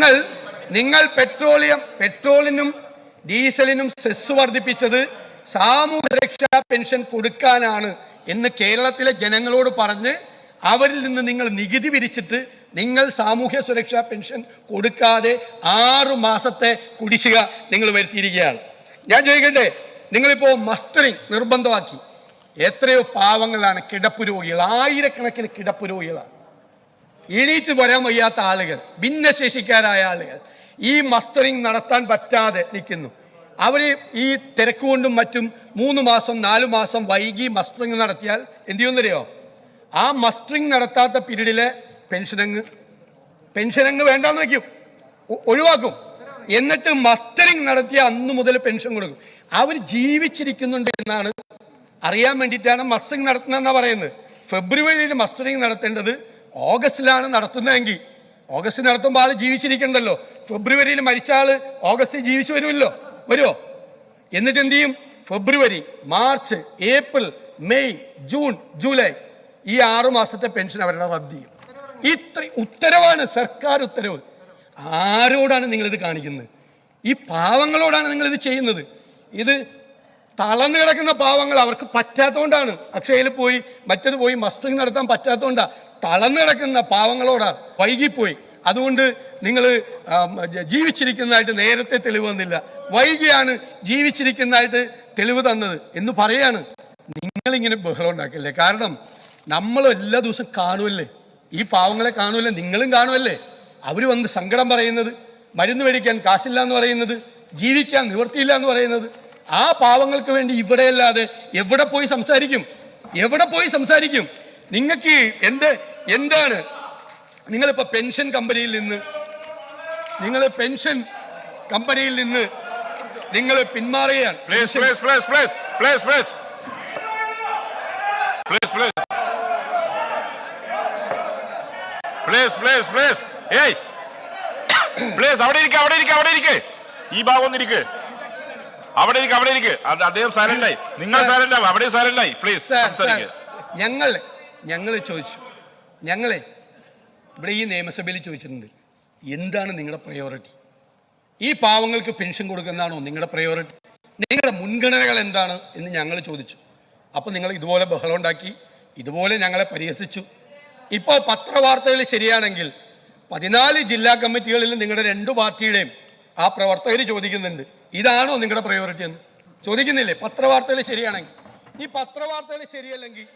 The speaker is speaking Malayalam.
നിങ്ങൾ നിങ്ങൾ പെട്രോളിയം പെട്രോളിനും ഡീസലിനും സെസ് വർദ്ധിപ്പിച്ചത് സാമൂഹ്യ രക്ഷാ പെൻഷൻ കൊടുക്കാനാണ് എന്ന് കേരളത്തിലെ ജനങ്ങളോട് പറഞ്ഞ് അവരിൽ നിന്ന് നിങ്ങൾ നികുതി പിരിച്ചിട്ട് നിങ്ങൾ സാമൂഹ്യ സുരക്ഷാ പെൻഷൻ കൊടുക്കാതെ ആറു മാസത്തെ കുടിശ്ശിക നിങ്ങൾ വരുത്തിയിരിക്കുകയാണ്. ഞാൻ ചോദിക്കട്ടെ നിങ്ങളിപ്പോൾ മസ്റ്ററിങ് നിർബന്ധമാക്കി. എത്രയോ പാവങ്ങളാണ് കിടപ്പ് രോഗികൾ ആയിരക്കണക്കിന് കിടപ്പ് രോഗികളാണ്. എണീറ്റ് വരാൻ വയ്യാത്ത ആളുകൾ ഭിന്നശേഷിക്കാരായ ആളുകൾ. ഈ മസ്റ്ററിങ് നടത്താൻ പറ്റാതെ നിൽക്കുന്നു. അവർ ഈ തിരക്ക് കൊണ്ടും മറ്റും മൂന്ന് മാസം നാല് മാസം വൈകി മസ്റ്ററിങ് നടത്തിയാൽ എന്ത് ചെയ്യുന്നറിയോ ആ മസ്റ്ററിങ് നടത്താത്ത പീരീഡിലെ പെൻഷനങ്ങ് പെൻഷനങ്ങ് വേണ്ടാന്ന് വയ്ക്കും. ഒഴിവാക്കും. എന്നിട്ട് മസ്റ്ററിങ് നടത്തിയ അന്ന് മുതൽ പെൻഷൻ കൊടുക്കും. അവർ ജീവിച്ചിരിക്കുന്നുണ്ട് എന്നാണ് അറിയാൻ വേണ്ടിയിട്ടാണ് മസ്റ്ററിങ് നടത്തുന്നതെന്നാണ് പറയുന്നത്. ഫെബ്രുവരിയിൽ മസ്റ്ററിങ് നടത്തേണ്ടത് ഓഗസ്റ്റിലാണ് നടത്തുന്നതെങ്കിൽ ഓഗസ്റ്റ് നടത്തുമ്പോൾ ആൾ ജീവിച്ചിരിക്കണ്ടല്ലോ. ഫെബ്രുവരിയിൽ മരിച്ച ആൾ ഓഗസ്റ്റിൽ ജീവിച്ചു വരുമല്ലോ. വരുമോ എന്നിട്ട് എന്ത് ചെയ്യും? February March April May June July ഈ ആറു മാസത്തെ പെൻഷൻ അവരുടെ റദ്ദ് ചെയ്യും. ഇത്ര ഉത്തരവാണ് സർക്കാർ ഉത്തരവ്. ആരോടാണ് നിങ്ങളിത് കാണിക്കുന്നത്? ഈ പാവങ്ങളോടാണ് നിങ്ങളിത് ചെയ്യുന്നത്. ഇത് തളർന്നു കിടക്കുന്ന പാവങ്ങൾ അവർക്ക് പറ്റാത്തതുകൊണ്ടാണ് അക്ഷയയിൽ പോയി മറ്റത് പോയി മസ്റ്ററിങ് നടത്താൻ പറ്റാത്തതുകൊണ്ടാണ് തളർന്നു കിടക്കുന്ന പാവങ്ങളോടാണ് വൈകിപ്പോയി. അതുകൊണ്ട് നിങ്ങൾ ജീവിച്ചിരിക്കുന്നതായിട്ട് നേരത്തെ തെളിവ് തന്നില്ല വൈകിയാണ് ജീവിച്ചിരിക്കുന്നതായിട്ട് തെളിവ് തന്നത് എന്ന് പറയാണ്. നിങ്ങളിങ്ങനെ ബഹളം ഉണ്ടാക്കില്ലേ? കാരണം നമ്മൾ എല്ലാ ദിവസവും കാണുമല്ലേ ഈ പാവങ്ങളെ കാണുമല്ലേ നിങ്ങളും കാണുമല്ലേ അവർ വന്ന് സങ്കടം പറയുന്നത് മരുന്ന് മേടിക്കാൻ കാശില്ല എന്ന് പറയുന്നത് ജീവിക്കാൻ നിവൃത്തിയില്ല എന്ന് പറയുന്നത് ആ പാവങ്ങൾക്ക് വേണ്ടി ഇവിടെയല്ലാതെ എവിടെ പോയി സംസാരിക്കും? എവിടെ പോയി സംസാരിക്കും? നിങ്ങൾക്ക് എന്ത് എന്താണ്? നിങ്ങളിപ്പോൾ പെൻഷൻ കമ്പനിയിൽ നിന്ന് നിങ്ങൾ പെൻഷൻ കമ്പനിയിൽ നിന്ന് നിങ്ങൾ. Please, അവിടെ ഇരിക്ക്, അവിടെ ഇരിക്ക്, അവിടെ ഇരിക്ക്. ഈ ഭാഗം ഒന്നിരിക്ക് അവിടെ ഇരിക്കും അവിടെ ഇരിക്കും. അദ്ദേഹം സൈലന്റ് ആയി. നിങ്ങൾ. സൈലന്റ് ആവും. അവിടെ സൈലന്റ് ആയി. പ്ലീസ് ഞങ്ങൾ ഞങ്ങൾ ചോദിച്ചു. ഞങ്ങളെ ഇവിടെ ഈ നിയമസഭയിൽ ചോദിച്ചിട്ടുണ്ട് എന്താണ് നിങ്ങളുടെ പ്രയോറിറ്റി ഈ പാവങ്ങൾക്ക് പെൻഷൻ കൊടുക്കുന്നതാണോ നിങ്ങളുടെ പ്രയോറിറ്റി നിങ്ങളുടെ മുൻഗണനകൾ എന്താണ് എന്ന് ഞങ്ങൾ ചോദിച്ചു. അപ്പോൾ നിങ്ങൾ ഇതുപോലെ ബഹളം ഉണ്ടാക്കി ഇതുപോലെ ഞങ്ങളെ പരിഹസിച്ചു. ഇപ്പോൾ പത്രവാർത്തകൾ ശരിയാണെങ്കിൽ പതിനാല് ജില്ലാ കമ്മിറ്റികളിൽ നിങ്ങളുടെ രണ്ട് പാർട്ടിയുടെയും ആ പ്രവർത്തകർ ചോദിക്കുന്നുണ്ട്. ഇതാണോ നിങ്ങളുടെ പ്രയോറിറ്റി എന്ന്? ചോദിക്കുന്നില്ലേ? പത്രവാർത്തകൾ ശരിയാണെങ്കിൽ. ഈ പത്രവാർത്തകൾ ശരിയല്ലെങ്കിൽ